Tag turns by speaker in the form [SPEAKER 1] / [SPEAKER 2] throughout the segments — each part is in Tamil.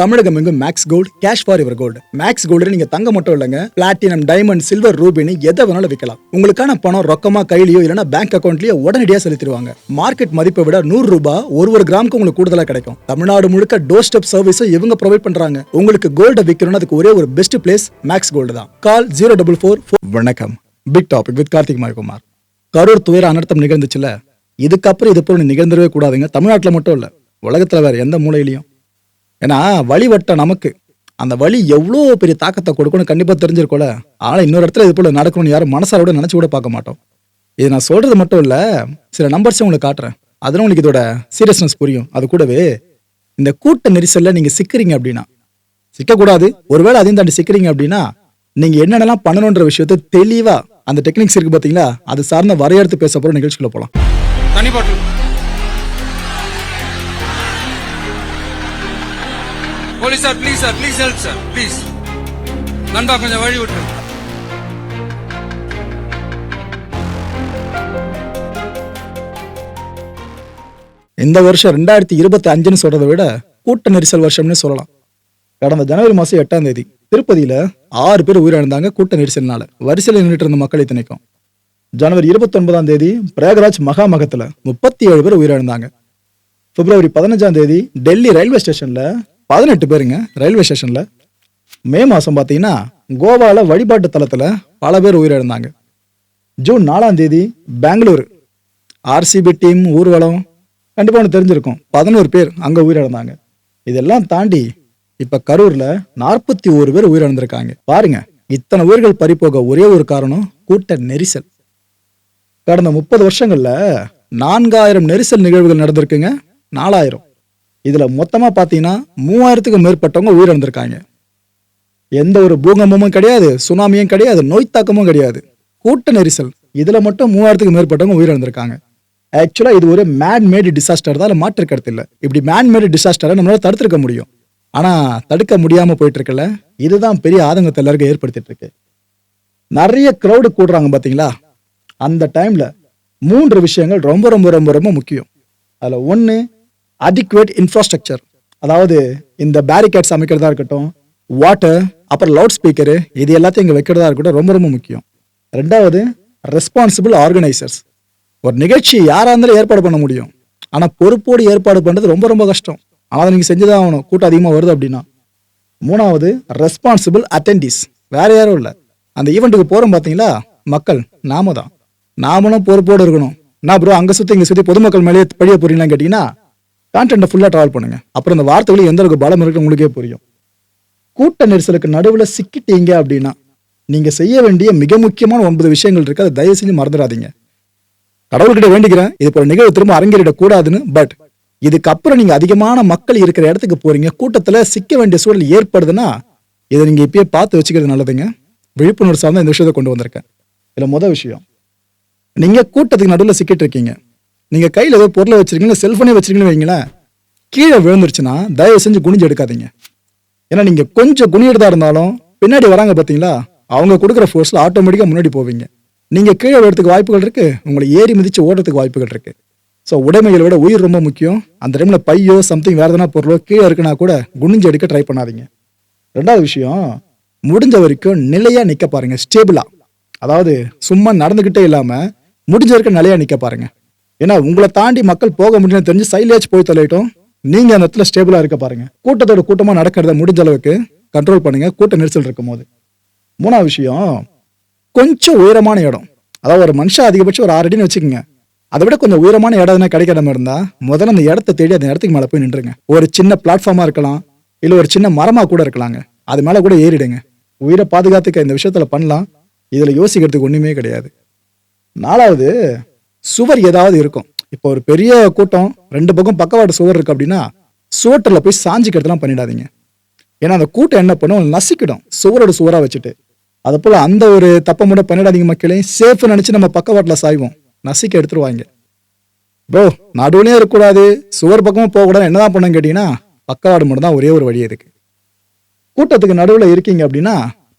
[SPEAKER 1] தமிழகம் எங்கும் மேக்ஸ் கோல்டு கேஷ் ஃபார் இவர் கோல்டு மேக்ஸ் கோல்டு நீங்க தங்க மட்டும் இல்லைங்க. பிளாட்டினம் டைமண்ட் சில்வர் ரூபினி எதை வேணாலும் விற்கலாம் உங்களுக்கான பணம் ரொக்கமா கையிலயோ இல்லைன்னா பேங்க் அக்கௌண்ட்லயோ உடனடியாக செலுத்திடுவாங்க. மார்க்கெட் மதிப்பை விட நூறு ரூபாய் ஒரு ஒரு கிராமுக்கு உங்களுக்கு கூடுதலா கிடைக்கும். தமிழ்நாடு முழுக்க டோர் ஸ்டெப் சர்வீஸும் இவங்க ப்ரொவைட் பண்றாங்க. உங்களுக்கு கோல்ட விற்கணும்னு அதுக்கு ஒரே ஒரு பெஸ்ட் பிளேஸ் மேக்ஸ் கோல்டு தான். கால் ஜீரோ டபுள் ஃபோர் வணக்கம். Big topic with Karthik Mayakumar Karur துயர அனர்த்தம் நிகழ்ந்துச்சுல. இதுக்கப்புறம் இது போல நிகழ்ந்துடவே கூடாதுங்க. தமிழ்நாட்டில் மட்டும் இல்ல. உலகத்துல வேற எந்த மூலையிலையும். ஏன்னா வழிவட்ட நமக்கு. அந்த வழி எவ்வளோ பெரிய தாக்கத்தை கொடுக்கணும்னு கண்டிப்பாக தெரிஞ்சிருக்கோல ஆனால் இன்னொரு இடத்துல இது போல் நடக்கணும்னு யாரும் மனசாரோட நினச்சி கூட பார்க்க மாட்டோம். இது நான் சொல்கிறது மட்டும் இல்லை சில நம்பர்ஸும் உங்களுக்கு காட்டுறேன். அதெல்லாம் உங்களுக்கு இதோட சீரியஸ்னஸ் புரியும். அது கூடவே இந்த கூட்ட நெரிசலில் நீங்கள் சிக்கிறீங்க அப்படின்னா சிக்கக்கூடாது. ஒருவேளை அதையும் தாண்டி சிக்கிறீங்க அப்படின்னா நீங்கள் என்னென்னலாம் பண்ணணுன்ற விஷயத்த தெளிவாக அந்த டெக்னிக்ஸ் இருக்குது பார்த்தீங்களா அது சார்ந்த வரையறுத்து பேச போகிற நிகழ்ச்சிக்குள்ள
[SPEAKER 2] போகலாம் police sir please sir please help sir please நண்பா கொஞ்சம் வழி விட்டு
[SPEAKER 1] இந்த வருஷம் ரெண்டாயிரத்தி இருபத்தி அஞ்சுன்னு சொல்றதை விட கூட்ட நெரிசல் வருஷம்னு சொல்லலாம். கடந்த ஜனவரி மாசம் எட்டாம் தேதி திருப்பதியில ஆறு பேர் உயிரிழந்தாங்க கூட்ட நெரிசல்னால. வரிசையில் நின்றுட்டு இருந்த மக்கள் இத்தனைக்கும். ஜனவரி இருபத்தி ஒன்பதாம் தேதி பிரயாகராஜ் மகாமகத்துல முப்பத்தி ஏழு பேர் உயிரிழந்தாங்க. பிப்ரவரி பதினஞ்சாம் தேதி டெல்லி ரயில்வே ஸ்டேஷன்ல பதினெட்டு பேருங்க ரயில்வே ஸ்டேஷன்ல. மே மாசம் பார்த்தீங்கன்னா கோவால வழிபாட்டு தலத்துல பல பேர் உயிரிழந்தாங்க. ஜூன் நாலாம் தேதி பெங்களூர். ஆர்சிபி டீம் ஊர்வலம் கண்டிப்பாக ஒன்று தெரிஞ்சிருக்கும். பதினோரு பேர் அங்கே உயிரிழந்தாங்க. இதெல்லாம் தாண்டி இப்போ கரூரில் நாற்பத்தி ஒரு பேர் உயிரிழந்திருக்காங்க. பாருங்க இத்தனை உயிர்கள் பறிபோக ஒரே ஒரு காரணம் கூட்ட நெரிசல். கடந்த முப்பது வருஷங்களில் நான்காயிரம் நெரிசல் நிகழ்வுகள் நடந்திருக்குங்க நாலாயிரம். இதில் மொத்தமாக பார்த்தீங்கன்னா மூவாயிரத்துக்கும் மேற்பட்டவங்க உயிரிழந்திருக்காங்க. எந்த ஒரு பூகம்பமும் கிடையாது சுனாமியும் கிடையாது நோய் தாக்கமும் கிடையாது. கூட்ட நெரிசல். இதில் மட்டும் மூவாயிரத்துக்கு மேற்பட்டவங்க உயிரிழந்திருக்காங்க. ஆக்சுவலாக இது ஒரு மேன் மேடு டிசாஸ்டர் தான் மாற்று கருத்து இல்லை. இப்படி மேன் மேடு டிசாஸ்டரை நம்மளால் தடுத்திருக்க முடியும். ஆனால் தடுக்க முடியாமல் போயிட்டு இருக்குல்ல இதுதான் பெரிய ஆதங்கத்தை எல்லாருக்கும் ஏற்படுத்திட்டு இருக்கு நிறைய க்ரௌடு கூடுறாங்க பார்த்தீங்களா அந்த டைமில் மூன்று விஷயங்கள் ரொம்ப ரொம்ப ரொம்ப ரொம்ப முக்கியம். அதில் ஒன்று அடிக்குவேட் இன்ஃப்ராஸ்ட்ரக்சர் அதாவது இந்த பேரிகேட்ஸ் அமைக்கிறதா இருக்கட்டும் வாட்டர் அப்புறம் லவுட் ஸ்பீக்கரு இது எல்லாத்தையும் இங்கே வைக்கிறதா இருக்கட்டும் ரொம்ப ரொம்ப முக்கியம். ரெண்டாவது ரெஸ்பான்சிபிள் ஆர்கனைசர்ஸ் ஒரு நிகழ்ச்சி யாராக இருந்தாலும் ஏற்பாடு பண்ண முடியும். ஆனால் பொறுப்போடு ஏற்பாடு பண்ணுறது ரொம்ப ரொம்ப கஷ்டம். ஆனால் அதை செஞ்சு செஞ்சுதான் ஆகணும். கூட்டம் அதிகமாக வருது அப்படின்னா. மூணாவது ரெஸ்பான்சிபிள் அட்டெண்டிஸ் வேற யாரும் இல்லை. அந்த ஈவெண்ட்டுக்கு போகிறோம் பார்த்தீங்களா மக்கள் நாம தான். நாமளும் பொறுப்போடு இருக்கணும். நான் ப்ரோ அங்கே சுற்றி இங்கே சுற்றி பொதுமக்கள் மேலேயே பழிய போறீங்களான்னு கேட்டிங்கன்னா கான்டென்ட்டை ஃபுல்லாக ட்ராவல் பண்ணுங்கள் அப்புறம் இந்த வார்த்தைகளுக்கு எந்த அளவுக்கு பலம் இருக்குன்னு உங்களுக்கே புரியும். கூட்ட நெரிசலுக்கு நடுவில் சிக்கிட்டீங்க அப்படின்னா நீங்கள் செய்ய வேண்டிய மிக முக்கியமான ஒன்பது விஷயங்கள் இருக்கு. அதை தயவு செஞ்சு மறந்துடாதீங்க. கடவுள்கிட்ட வேண்டிக்கிறேன். இது போல நிகழ்வு திரும்ப அரங்கேறிடக்கூடாதுன்னு பட் இதுக்கப்புறம் நீங்கள் அதிகமான மக்கள் இருக்கிற இடத்துக்கு போகிறீங்க கூட்டத்தில் சிக்க வேண்டிய சூழல் ஏற்படுதுன்னா இதை நீங்கள் இப்பயே பார்த்து வச்சுக்கிறது நல்லதுங்க. விழிப்புணர்வு சார்ந்த இந்த விஷயத்தை கொண்டு வந்திருக்கேன். இதில் மொதல் விஷயம். நீங்கள் கூட்டத்துக்கு நடுவில் சிக்கிட்டு இருக்கீங்க. நீங்கள் கையில் ஏதோ பொருளை வச்சிருக்கீங்க செல்ஃபோனே வச்சிருக்கீங்கன்னு வைங்களேன் கீழே விழுந்துருச்சுன்னா தயவு செஞ்சு குனிஞ்சு எடுக்காதீங்க. ஏன்னா நீங்கள் கொஞ்சம் குனியிறதா இருந்தாலும் பின்னாடி வராங்க பார்த்தீங்களா அவங்க கொடுக்குற ஃபோர்ஸில் ஆட்டோமேட்டிக்காக முன்னாடி போவீங்க. நீங்கள் கீழே விழுறதுக்கு வாய்ப்புகள் இருக்குது உங்களை ஏறி மிதித்து ஓடுறதுக்கு வாய்ப்புகள் இருக்குது ஸோ உடைமைகளை விட உயிர் ரொம்ப முக்கியம். அந்த டைமில் பையோ சம்திங் வேறு எதனா பொருளோ கீழே இருக்குன்னா கூட குனிஞ்சு எடுக்க ட்ரை பண்ணாதீங்க. ரெண்டாவது விஷயம் முடிஞ்ச வரைக்கும் நிலையாக நிற்க பாருங்கள் ஸ்டேபிளாக அதாவது சும்மா நடந்துக்கிட்டே இல்லாமல் முடிஞ்ச வரைக்கும் நிலையாக நிற்க பாருங்கள் ஏன்னா உங்களை தாண்டி மக்கள் போக முடியும்னு தெரிஞ்சு சைலேஜ் போய் தொலைட்டும் நீங்க அந்த இடத்துல ஸ்டேபிளா இருக்க பாருங்க. கூட்டத்தோட கூட்டமா நடக்கிறத முடிஞ்ச அளவுக்கு கண்ட்ரோல் பண்ணுங்க. கூட்ட நெரிசல் இருக்கும் போது மூணாவது விஷயம் கொஞ்சம் உயரமான இடம். அதாவது ஒரு மனுஷன் அதிகபட்சம் ஒரு ஆறு அடின்னு வச்சுக்கோங்க. அதை விட கொஞ்சம் உயரமான இடம் எதுனா கிடைக்கிற மாதிரி இருந்தா முதல்ல அந்த இடத்த தேடி அந்த இடத்துக்கு மேலே போய் நின்றுங்க. ஒரு சின்ன பிளாட்ஃபார்மா இருக்கலாம் இல்ல ஒரு சின்ன மரமா கூட இருக்கலாங்க. அது மேல கூட ஏறிடுங்க. உயிரை பாதுகாத்துக்க இந்த விஷயத்துல பண்ணலாம். இதுல யோசிக்கிறதுக்கு ஒண்ணுமே கிடையாது. நாலாவது சுவர் ஏதாவது இருக்கும். இப்போ ஒரு பெரிய கூட்டம் ரெண்டு பக்கம் பக்கவாட்டு சுவர் இருக்கு அப்படின்னா சுவற்றில் போய் சாஞ்சிக்கிறதுலாம் பண்ணிடாதீங்க. ஏன்னா அந்த கூட்டம் என்ன பண்ணும்? நசிக்கிடும். சுவரோட சுவராக வச்சுட்டு. அது போல் அந்த ஒரு தப்பை மட்டும் பண்ணிடாதீங்க மக்களே. சேஃப்னு நினச்சி நம்ம பக்கவாட்டில் சாய்வோம். நசிக்க எடுத்துருவாங்க. ப்ரோ நடுவுலேயே இருக்கக்கூடாது. சுவர் பக்கமும் போகக்கூடாது என்னதான் பண்ணுன்னு கேட்டிங்கன்னா பக்கவாடு மட்டும் தான் ஒரே ஒரு வழி இருக்குது கூட்டத்துக்கு நடுவில் இருக்கீங்க அப்படின்னா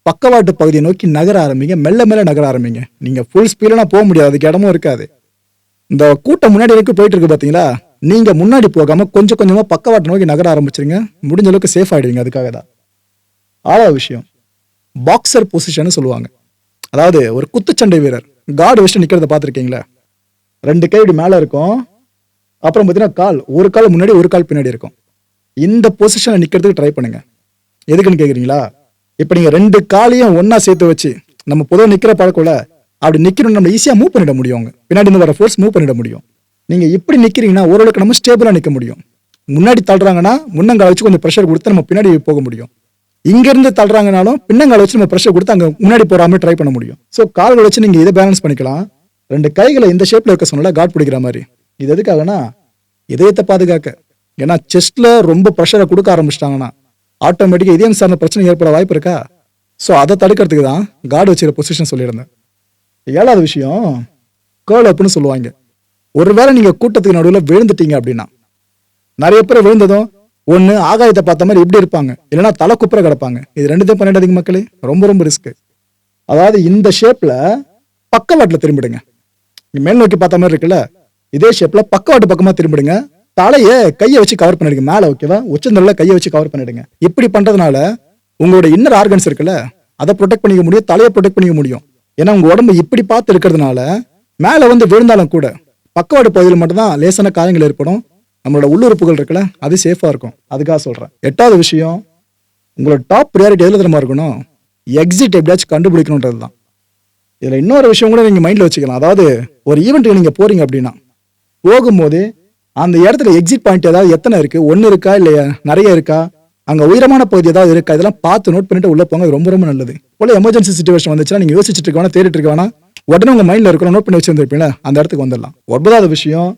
[SPEAKER 1] பக்கவாட்டு பகுதியை நோக்கி நகர ஆரம்பிங்க. மெல்ல மெல்ல நகர ஆரம்பிங்க. நீங்கள் ஃபுல் ஸ்பீடெலாம் போக முடியாது. அதுக்கு இடமும் இருக்காது. இந்த கூட்டம் முன்னாடி வரைக்கும் போயிட்டு இருக்கு பாத்தீங்களா? நீங்க முன்னாடி போகாம கொஞ்சம் கொஞ்சமா பக்கவாட்டு நோக்கி நகர ஆரம்பிச்சிருங்க. முடிஞ்ச அளவுக்கு சேஃப் ஆயிடுவீங்க அதுக்காக தான். ஆறாவது விஷயம் பாக்ஸர் பொசிஷன் சொல்லுவாங்க. அதாவது ஒரு குத்துச்சண்டை வீரர் கார்டு வச்சுட்டு நிக்கிறத பார்த்துருக்கீங்களா? ரெண்டு கை இப்படி மேல இருக்கும். அப்புறம் பார்த்தீங்கன்னா கால் ஒரு கால் முன்னாடி ஒரு கால் பின்னாடி இருக்கும். இந்த பொசிஷனில் நிற்கிறதுக்கு ட்ரை பண்ணுங்க. எதுக்குன்னு கேட்குறீங்களா இப்போ நீங்கள் ரெண்டு காலையும் ஒன்றா சேர்த்து வச்சு நம்ம பொதுவாக நிற்கிற பழக்கம்ல அப்படி நிற்கணும் நம்ம ஈஸியாக மூவ் பண்ணிட முடியும் அவங்க. பின்னாடி இருந்து வர ஃபோர்ஸ் மூவ் பண்ணிட முடியும். நீங்கள் இப்படி நிற்கிறீங்கன்னா ஓரளவுக்கு நம்ம ஸ்டேபிளாக நிற்க முடியும். முன்னாடி தள்ளுறாங்கன்னா முன்னங்கால வச்சு கொஞ்சம் ப்ரெஷர் கொடுத்து நம்ம பின்னாடி போக முடியும். இங்கேருந்து தள்ளுறாங்கனாலும் பின்னங்கால வச்சு நம்ம ப்ரெஷர் கொடுத்து அங்கே முன்னாடி போகாமல் ட்ரை பண்ண முடியும். ஸோ கால்களை வச்சு நீங்கள் இதை பேலன்ஸ் பண்ணிக்கலாம். ரெண்டு கைகளை இந்த ஷேப்பில் வைக்க சொன்னால காட் பிடிக்கிற மாதிரி. இது எதுக்காகனா இதயத்தை பாதுகாக்க. ஏன்னா செஸ்ட்டில் ரொம்ப ப்ரெஷரை கொடுக்க ஆரம்பிச்சிட்டாங்கன்னா ஆட்டோமேட்டிக்காக இதயம் சார்ந்த பிரச்சனை ஏற்பட வாய்ப்பு இருக்கா? ஸோ அதை தடுக்கிறதுக்கு தான் கார்டு வச்சுக்கிற பொசிஷன் சொல்லியிருந்தேன். ஏழாவது விஷயம் கேர்ள் அப்புன்னு சொல்லுவாங்க. ஒருவேளை நீங்கள் கூட்டத்துக்கு நடுவில் விழுந்துட்டீங்க அப்படின்னா நிறைய பேர் விழுந்ததும் ஒன்று ஆகாயத்தை பார்த்த மாதிரி இப்படி இருப்பாங்க. இல்லைன்னா தலை குப்புற கிடப்பாங்க. இது ரெண்டுத்தையும் பண்ணிடாதீங்க மக்களே. ரொம்ப ரொம்ப ரிஸ்க்கு அதாவது இந்த ஷேப்பில் பக்கவாட்டில் திரும்பிடுங்க. மேல் நோக்கி பார்த்த மாதிரி இருக்குல்ல இதே ஷேப்பில் பக்கவாட்டு பக்கமாக திரும்பிடுங்க. தலையை கையை வச்சு கவர் பண்ணிடுங்க. மேலே ஓகேவா உச்சந்தொல்ல கையை வச்சு கவர் பண்ணிடுங்க. இப்படி பண்ணுறதுனால உங்களோட இன்னர் ஆர்கன்ஸ் இருக்குல்ல அதை ப்ரொடெக்ட் பண்ணிக்க முடியும் தலையை ப்ரொடெக்ட் பண்ணிக்க முடியும். ஏன்னா உங்க உடம்பு இப்படி பார்த்து இருக்கிறதுனால மேல வந்து விழுந்தாலும் கூட பக்கவாட்டு பகுதியில் மட்டும்தான் லேசான காயங்கள் ஏற்படும். நம்மளோட உள்ளுறுப்புகள் இருக்குல்ல அது சேஃபா இருக்கும். அதுக்காக சொல்றேன். எட்டாவது விஷயம் உங்களோட டாப் ப்ரியாரிட்டி எதுல தரமாக இருக்கணும்? எக்ஸிட் எப்படியாச்சும் கண்டுபிடிக்கணுன்றது தான் இதுல இன்னொரு விஷயம் கூட நீங்க மைண்ட்ல வச்சுக்கலாம். அதாவது ஒரு ஈவெண்ட்டுக்கு நீங்க போறீங்க அப்படின்னா போகும்போது அந்த இடத்துல எக்ஸிட் பாயிண்ட் ஏதாவது எத்தனை இருக்கு? ஒன்னு இருக்கா இல்லையா? நிறைய இருக்கா? அங்க உயரமான பகுதி ஏதாவது இருக்கா? இதெல்லாம் பார்த்து நோட் பண்ணிட்டு உள்ள போங்க. ரொம்ப ரொம்ப நல்லது. போல எமர்ஜென்சி சுச்சுவேஷன் வந்துச்சுன்னா நீங்க யோசிச்சுட்டு இருக்க வேணா தேடிட்டு இருக்க வேணா உடனே உங்க மைண்ட்ல இருக்கிற நோட் பண்ணி வச்சிருந்திருப்பீங்களா? அந்த இடத்துக்கு வந்துடலாம். ஒன்பதாவது விஷயம்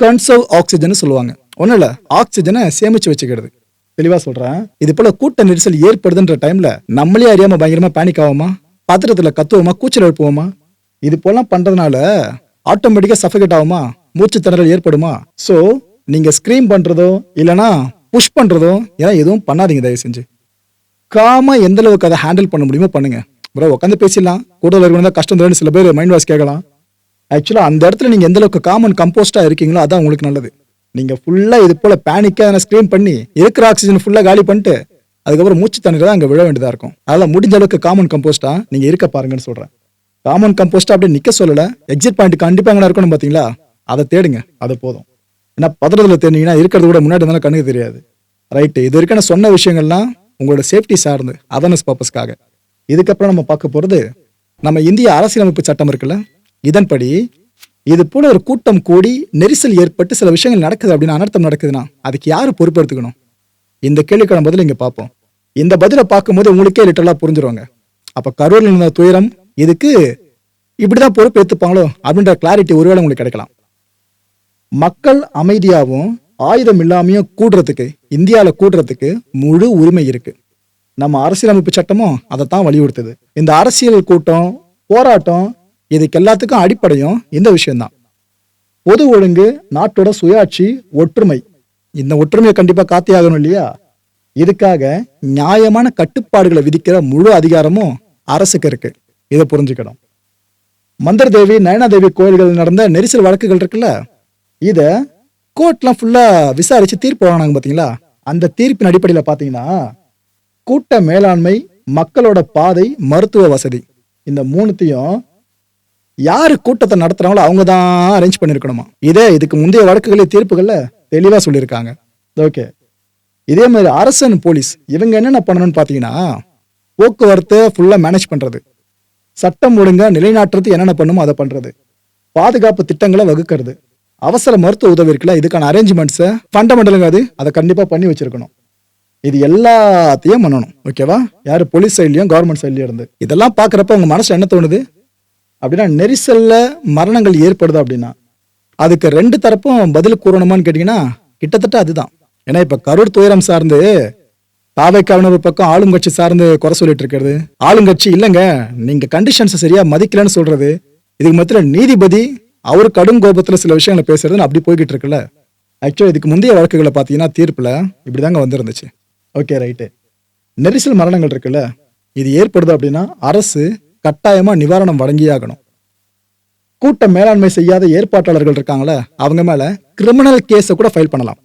[SPEAKER 1] கன்சர்வ் ஆக்சிஜன் சொல்லுவாங்க. ஒன்றும் இல்லை ஆக்சிஜனை சேமிச்சு வச்சுக்கிறது. தெளிவா சொல்றேன். இது போல கூட்ட நெரிசல் ஏற்படுதுன்ற டைம்ல நம்மளே அறியாம பயங்கரமா பேனிக் ஆகுமா பத்திரத்துல கத்துவோமா? கூச்சல் எழுப்புவோமா? இது போலாம் பண்றதுனால ஆட்டோமேட்டிக்கா சஃபகேட் ஆகுமா? மூச்சு திணறல் ஏற்படுமா? சோ நீங்க ஸ்க்ரீம் பண்றதோ இல்லைனா புஷ் பண்ணுறதும் ஏன்னா எதுவும் பண்ணாதீங்க தயவு செஞ்சு. காமாக எந்த அளவுக்கு அதை ஹேண்டில் பண்ண முடியுமோ பண்ணுங்க. ப்ரோ உட்காந்து பேசிடலாம். கூடுதல் இருக்கணும் கஷ்டம் தருன்னு சில பேர் மைண்ட் வாஷ் கேட்கலாம். ஆக்சுவலாக அந்த இடத்துல நீங்கள் எந்த அளவுக்கு காமன் கம்போஸ்டாக இருக்கீங்களோ அதான் உங்களுக்கு நல்லது. நீங்கள் ஃபுல்லாக இது போல் பேனிக்காக பேனிக்கா ஸ்க்ரீன் பண்ணி இருக்கிற ஆக்சிஜன் ஃபுல்லாக காலி பண்ணிட்டு அதுக்கப்புறம் மூச்சு தண்ணீர் தான் அங்கே விழ வேண்டியதாக இருக்கும். அதெல்லாம் முடிஞ்ச அளவுக்கு காமன் கம்போஸ்ட்டாக நீங்கள் இருக்க பாருங்கன்னு சொல்கிறேன் காமன் கம்போஸ்ட்டாக அப்படியே நிற்க சொல்லலை. எக்ஸிட் பாயிண்ட் கண்டிப்பாக எங்க இருக்கணும் பார்த்தீங்களா அதை தேடுங்க. அது போதும். ஏன்னா பதறதுல தேடினீங்கன்னா இருக்கிறது கூட முன்னாடி இருந்தாலும் கண்ணுக்கு தெரியாது. ரைட்டு இது வரைக்கும் நான் சொன்ன விஷயங்கள்லாம் உங்களோட சேஃப்டி சார்ந்து அவேர்னஸ் பர்பஸ்க்காக இதுக்கப்புறம் நம்ம பார்க்க போகிறது நம்ம இந்திய அரசியலமைப்பு சட்டம் இருக்குல்ல? இதன்படி இது போல ஒரு கூட்டம் கூடி நெரிசல் ஏற்பட்டு சில விஷயங்கள் நடக்குது அப்படின்னு அனர்த்தம் நடக்குதுன்னா அதுக்கு யார் பொறுப்பெடுத்துக்கணும்? இந்த கேள்விக்கான பதில் இங்கே பார்ப்போம். இந்த பதிலை பார்க்கும்போது உங்களுக்கே லிட்டரலா புரிஞ்சிருவாங்க. அப்போ கரூரில் இருந்த துயரம் இதுக்கு இப்படி தான் பொறுப்பு ஏற்றுப்பாங்களோ அப்படின்ற கிளாரிட்டி ஒருவேளை உங்களுக்கு கிடைக்கலாம். மக்கள் அமைதியாகவும் ஆயுதம் இல்லாமையும் கூடுறதுக்கு இந்தியாவில் கூடுறதுக்கு முழு உரிமை இருக்கு. நம்ம அரசியலமைப்பு சட்டமும் அதைத்தான் வலியுறுத்துது. இந்த அரசியல் கூட்டம் போராட்டம் இதுக்கு எல்லாத்துக்கும் அடிப்படையும் இந்த விஷயம்தான். பொது ஒழுங்கு நாட்டோட சுயாட்சி ஒற்றுமை. இந்த ஒற்றுமையை கண்டிப்பாக காத்தே ஆகணும் இல்லையா? இதுக்காக நியாயமான கட்டுப்பாடுகளை விதிக்கிற முழு அதிகாரமும் அரசுக்கு இருக்கு. இதை புரிஞ்சுக்கணும். மந்தர் தேவி நயனாதேவி கோயில்கள் நடந்த நெரிசல் வழக்குகள் இருக்குல்ல? இதை கோர்ட்லாம் ஃபுல்லாக விசாரித்து தீர்ப்பு வாங்கினாங்க பார்த்தீங்களா அந்த தீர்ப்பின் அடிப்படையில் பார்த்தீங்கன்னா கூட்ட மேலாண்மை மக்களோட பாதை மருத்துவ வசதி இந்த மூணுத்தையும் யார் கூட்டத்தை நடத்துகிறாங்களோ அவங்க தான் அரேஞ்ச் பண்ணியிருக்கணுமா இதே இதுக்கு முந்தைய வழக்குகளே தீர்ப்புகளில் தெளிவாக சொல்லியிருக்காங்க. ஓகே இதே மாதிரி அரசன் போலீஸ் இவங்க என்னென்ன பண்ணணும்னு பார்த்தீங்கன்னா போக்குவரத்தை ஃபுல்லாக மேனேஜ் பண்ணுறது சட்டம் ஒழுங்கா நிலைநாட்டுறது என்னென்ன பண்ணுமோ அதை பண்ணுறது பாதுகாப்பு திட்டங்களை வகுக்கிறது. அவசர மருத்துவ உதவி இருக்குல்ல இதுக்கான அரேஞ்ச்மெண்ட்ஸை ஃபண்டமெண்டலுங்க அது அதை கண்டிப்பாக பண்ணி வச்சிருக்கணும். இது எல்லாத்தையும் பண்ணணும் ஓகேவா யார் போலீஸ் சைட்லையும் கவர்மெண்ட் சைட்லையும் இருந்து. இதெல்லாம் பார்க்குறப்ப உங்கள் மனசு என்ன தோணுது? அப்படின்னா நெரிசலில் மரணங்கள் ஏற்படுது அப்படின்னா அதுக்கு ரெண்டு தரப்பும் பதில் கூறணுமான்னு கேட்டிங்கன்னா கிட்டத்தட்ட அதுதான். ஏன்னா இப்போ கரூர் துயரம் சார்ந்து தாவைக்காவினர் ஒரு பக்கம் ஆளுங்கட்சி சார்ந்து குறை சொல்லிட்டு இருக்கிறது. ஆளுங்கட்சி இல்லைங்க நீங்கள் கண்டிஷன்ஸை சரியாக மதிக்கலன்னு சொல்கிறது இதுக்கு மத்தியில் நீதிபதி அவர் கடும் கோபத்தில் சில விஷயங்களை பேசுறதுன்னு அப்படி போய்கிட்டு இருக்குல்ல ஆக்சுவலி இதுக்கு முந்தைய வழக்குகளை பார்த்தீங்கன்னா தீர்ப்புல இப்படிதாங்க வந்திருந்துச்சு. ஓகே ரைட்டு நெரிசல் மரணங்கள் இருக்குல்ல இது ஏற்படுது அப்படின்னா அரசு கட்டாயமாக நிவாரணம் வழங்கியே ஆகணும் கூட்ட மேலாண்மை செய்யாத ஏற்பாட்டாளர்கள் இருக்காங்களே அவங்க மேலே கிரிமினல் கேஸை கூட ஃபைல் பண்ணலாம்.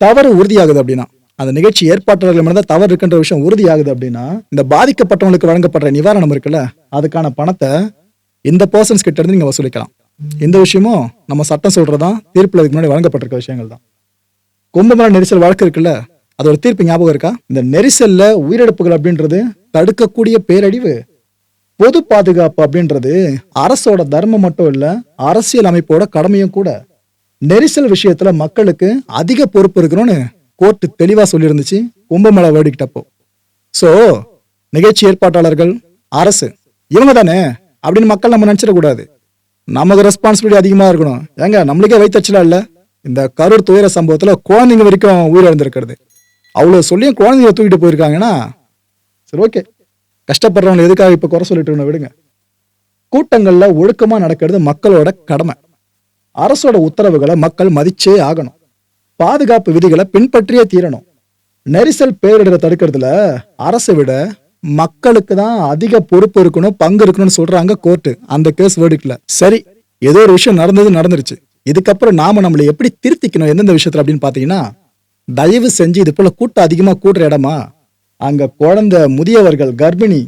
[SPEAKER 1] தவறு உறுதியாகுது அப்படின்னா அந்த நிகழ்ச்சி ஏற்பாட்டாளர்கள் மேலே தவறு இருக்குன்ற விஷயம் உறுதியாகுது அப்படின்னா இந்த பாதிக்கப்பட்டவங்களுக்கு வழங்கப்படுற நிவாரணம் இருக்குல்ல அதுக்கான பணத்தை இந்த பர்சன்ஸ் கிட்ட இருந்து நீங்க வசூலிக்கலாம். இந்த விஷயமும் நம்ம சட்டம் சொல்றதான் தீர்ப்பில் இதுக்கு முன்னாடி வழங்கப்பட்டிருக்க விஷயங்கள் தான் கும்பமேள நெரிசல் வழக்கு இருக்குல்ல அதோட தீர்ப்பு ஞாபகம் இருக்கா? இந்த நெரிசல்ல உயிரிழப்புகள் அப்படின்றது தடுக்கக்கூடிய பேரழிவு பொது பாதுகாப்பு அப்படின்றது அரசோட தர்மம் மட்டும் இல்ல அரசியல் அமைப்போட கடமையும் கூட. நெரிசல் விஷயத்துல மக்களுக்கு அதிக பொறுப்பு இருக்கிறோன்னு கோர்ட்டு தெளிவா சொல்லியிருந்துச்சு கும்பமேளா வேடிக்கிட்டப்போ சோ நிகழ்ச்சி ஏற்பாட்டாளர்கள் அரசு இவங்க தானே அப்படின்னு மக்கள் நம்ம நினச்சிடக்கூடாது. நமக்கு ரெஸ்பான்சிபிலிட்டி அதிகமாக இருக்கணும். ஏங்க நம்மளுக்கே வைத்தச்சலாம் இல்லை? இந்த கரூர் துயர சம்பவத்தில் குழந்தைங்க வரைக்கும் உயிரிழந்திருக்கிறது அவ்வளோ சொல்லியும் குழந்தைங்க தூக்கிட்டு போயிருக்காங்கன்னா சரி ஓகே கஷ்டப்படுறவங்க எதுக்காக இப்போ குறை சொல்லிட்டு விடுங்க. கூட்டங்களில் ஒழுக்கமாக நடக்கிறது மக்களோட கடமை. அரசோட உத்தரவுகளை மக்கள் மதிச்சே ஆகணும். பாதுகாப்பு விதிகளை பின்பற்றியே தீரணும். நெரிசல் பேரிடரை தடுக்கிறதுல அரசை விட மக்களுக்கு தான் அதிக பொறுப்பு இருக்கணும் பங்கு இருக்கணும்னு சொல்றாங்க கோர்ட்டு அந்த கேஸ் வேர்டுக்குல சரி ஏதோ ஒரு விஷயம் நடந்தது நடந்துருச்சு. இதுக்கப்புறம் நாம நம்மளை எப்படி திருத்திக்கணும் எந்தெந்த விஷயத்துல அப்படின்னு பாத்தீங்கன்னா தயவு செஞ்சு இது போல கூட்டம் அதிகமா கூடுற இடமா அங்க குழந்தை முதியவர்கள் கர்ப்பிணி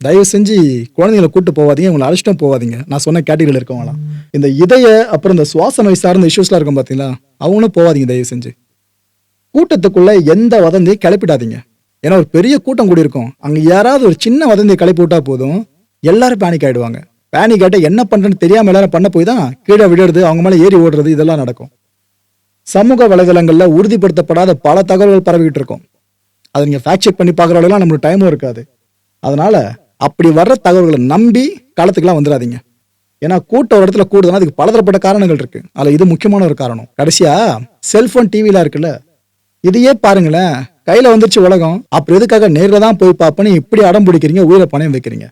[SPEAKER 1] தயவு செஞ்சு குழந்தைங்களை கூட்டு போவாதீங்க உங்களை அழைச்சிட்டும் போவாதீங்க. நான் சொன்ன கேட்டகரியில் இருக்கவங்களாம் இந்த இதய அப்புறம் இந்த சுவாச நோய் சார்ந்த இஷ்யூஸ்லாம் இருக்கும் பார்த்தீங்களா அவங்களும் போவாதீங்க தயவு செஞ்சு. கூட்டத்துக்குள்ள எந்த வதந்தியும் கிளப்பிடாதீங்க. ஏன்னா ஒரு பெரிய கூட்டம் கூடி இருக்கும் அங்கே யாராவது ஒரு சின்ன வதந்தியை கிளப்பி விட்டா போதும் எல்லாரும் பேனிக் ஆகிடுவாங்க பேனிக் ஆகிட்டால் என்ன பண்ணுறேன்னு தெரியாமல் எல்லாரும் பண்ண போய் தான் கீழே விடுறது அவங்க மேலே ஏறி ஓடுறது இதெல்லாம் நடக்கும். சமூக வலைதளங்களில் உறுதிப்படுத்தப்படாத பல தகவல்கள் பரவிக்கிட்டு இருக்கும். அதை நீங்கள் ஃபேக்ட் செக் பண்ணி பார்க்குறவங்களாம் நம்மளுக்கு டைமும் இருக்காது. அதனால் அப்படி வர்ற தகவல்களை நம்பி காலத்துக்கெல்லாம் வந்துடாதீங்க ஏன்னா கூட்டம் ஒரு இடத்துல கூடுதுன்னா அதுக்கு பலதரப்பட்ட காரணங்கள் இருக்கு. அதில் இது முக்கியமான ஒரு காரணம். கடைசியாக செல்ஃபோன் டிவிலாம் இருக்குல்ல இதையே பாருங்களேன். கையில வந்துருச்சு உலகம். அப்புறம் எதுக்காக நேர்ல தான் போய் பார்ப்பேன்னு இப்படி அடம் பிடிக்கிறீங்க உயிரை பணம் வைக்கிறீங்க?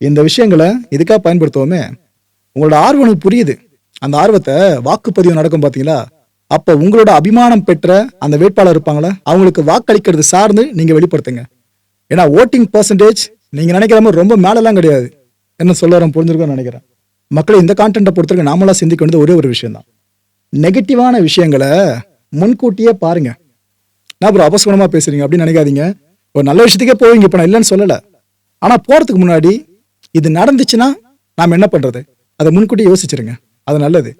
[SPEAKER 1] இந்த விஷயங்களை இதுக்காக பயன்படுத்துவோமே. உங்களோட ஆர்வம் எனக்கு புரியுது. அந்த ஆர்வத்தை வாக்குப்பதிவு நடக்கும் பாத்தீங்களா? அப்ப உங்களோட அபிமானம் பெற்ற அந்த வேட்பாளர் இருப்பாங்களா? அவங்களுக்கு வாக்களிக்கிறது சார்ந்து நீங்க வெளிப்படுத்துங்க. ஏன்னா ஓட்டிங் பர்சன்டேஜ் நீங்க நினைக்கிற மாதிரி ரொம்ப மேலெல்லாம் கிடையாது. என்ன சொல்ல வரேன் புரிஞ்சிருக்கும்னு நினைக்கிறேன். மக்களை இந்த கான்டென்ட்டை பொறுத்தவரைக்கும் நாமளா சிந்திக்க வேண்டியது ஒரே ஒரு விஷயம் தான் நெகட்டிவான விஷயங்களை முன்கூட்டியே பாருங்க. நான் அப்புறம் அபசகுணமாக பேசுறீங்க அப்படின்னு நினைக்காதீங்க. ஒரு நல்ல விஷயத்துக்கே போவீங்க இப்போ நான் இல்லைன்னு சொல்லலை. ஆனால் போகிறதுக்கு முன்னாடி இது நடந்துச்சுன்னா நாம் என்ன பண்ணுறது அதை முன்கூட்டியே யோசிச்சிருங்க. அது நல்லது.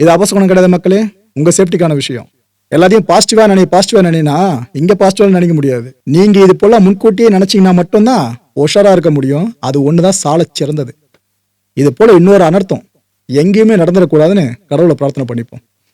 [SPEAKER 1] இது அபசகுணம் கிடையாது மக்களே. உங்கள் சேஃப்டிக்கான விஷயம். எல்லாத்தையும் பாசிட்டிவாக நினை பாசிட்டிவாக நினைனா இங்கே பாசிட்டிவாக நினைக்க முடியாது. நீங்கள் இது போல முன்கூட்டியே நினச்சிங்கன்னா மட்டும்தான் உஷாராக இருக்க முடியும். அது ஒன்று தான் சாலை சிறந்தது. இது போல் இன்னொரு அனர்த்தம். எங்கேயுமே நடந்துடக்கூடாதுன்னு கடவுளை பிரார்த்தனை பண்ணிப்போம்.